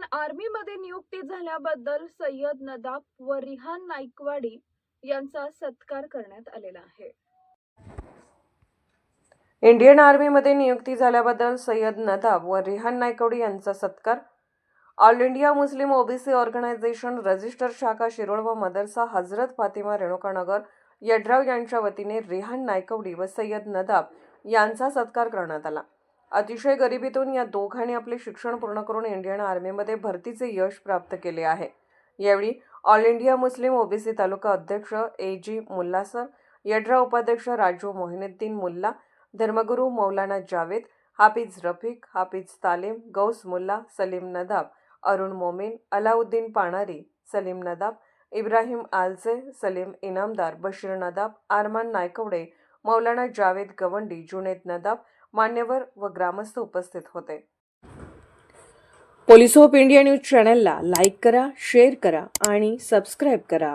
आर्मीमध्ये नियुक्ती झाल्याबद्दल सय्यद नदाब व रिहान नाईकवाडी यांचा सत्कार करण्यात आलेला आहे. इंडियन आर्मीमध्ये नियुक्ती झाल्याबद्दल सय्यद नदाब व रिहान नायकवडी यांचा सत्कार. All India Muslim OBC organisation register शाखा शिरोळ व मदरसा हजरत फातिमा रेणुकानगर यड्राव यांच्या वतीने रिहान नायकवडी व सय्यद नदाब यांचा सत्कार करण्यात आला. अतिशय गरिबीतून या दोघांनी आपले शिक्षण पूर्ण करून इंडियन आर्मीमध्ये भरतीचे यश प्राप्त केले आहे. यावेळी all India Muslim OBC taluka अध्यक्ष ए जी मुल्ला सर यड्रा उपाध्यक्ष राजू मोहिनुद्दीन मुल्ला धर्मगुरू मौलाना जावेद हाफिज रफिक हाफिज तालीम गौस मुल्ला सलीम नदाब अरुण मोमीन अलाउद्दीन पाणारी सलीम नदाब इब्राहिम आलसे सलीम इनामदार बशीर नदाब आरमान नायकवडे मौलाना जावेद गवंडी जुनेद नदाब मान्यवर व ग्रामस्थ उपस्थित होते. पोलीस ऑफ इंडिया न्यूज चॅनलला लाईक करा शेअर करा आणि सबस्क्राईब करा.